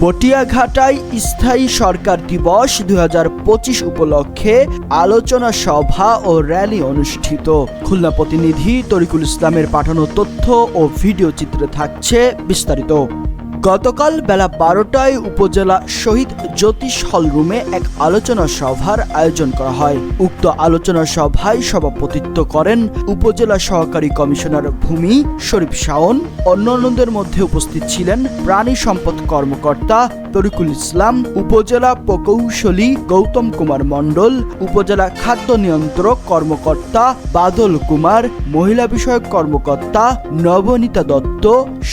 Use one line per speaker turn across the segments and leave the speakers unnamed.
পটিয়াঘাটায় স্থায়ী সরকার দিবস দু হাজার পঁচিশ উপলক্ষে আলোচনা সভা ও র্যালি অনুষ্ঠিত। খুলনা প্রতিনিধি তরিকুল ইসলামের পাঠানো তথ্য ও ভিডিও চিত্রে থাকছে বিস্তারিত। গতকাল বেলা বারোটায় উপজেলা শহীদ জ্যোতিষ হল রুমে এক আলোচনা সভার আয়োজন করা হয়। উক্ত আলোচনা সভায় সভাপতিত্ব করেন উপজেলা সহকারী কমিশনার ভূমি শরীফ শাওন। অন্যান্যদের মধ্যে উপস্থিত ছিলেন প্রাণী সম্পদ কর্মকর্তা তরিকুল ইসলাম, উপজেলা প্রকৌশলী গৌতম কুমার মণ্ডল, উপজেলা খাদ্য নিয়ন্ত্রক কর্মকর্তা বাদল কুমার, মহিলা বিষয়ক কর্মকর্তা নবনীতা দত্ত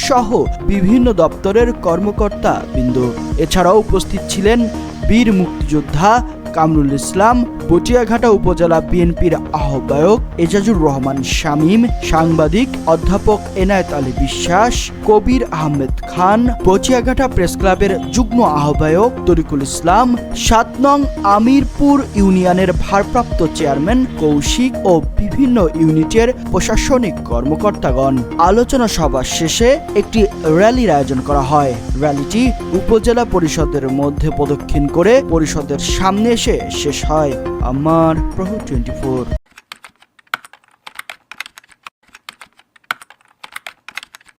সহ বিভিন্ন দপ্তরের কর্মকর্তা বিন্দু এছাড়াও উপস্থিত ছিলেন বীর মুক্তিযোদ্ধা কামরুল ইসলাম বটিয়াঘাটা উপজেলা বিএনপির আহ্বায়ক এজাজুর রহমান শামীম, সাংবাদিক অধ্যাপক এনায়েত আলী বিশ্বাস, কবির আহমেদ খান বটিয়াঘাটা প্রেস ক্লাবের যুগ্ম আহ্বায়ক তরিকুল ইসলাম, সাত নং আমিরপুর ইউনিয়নের ভারপ্রাপ্ত চেয়ারম্যান কৌশিক ও বিভিন্ন ইউনিটের প্রশাসনিক কর্মকর্তাগণ। আলোচনা সভা শেষে একটি র্যালির আয়োজন করা হয়। র্যালিটি উপজেলা পরিষদের মধ্যে প্রদক্ষিণ করে পরিষদের সামনে এসে শেষ হয়। আমার প্রভু টোয়েন্টি ফোর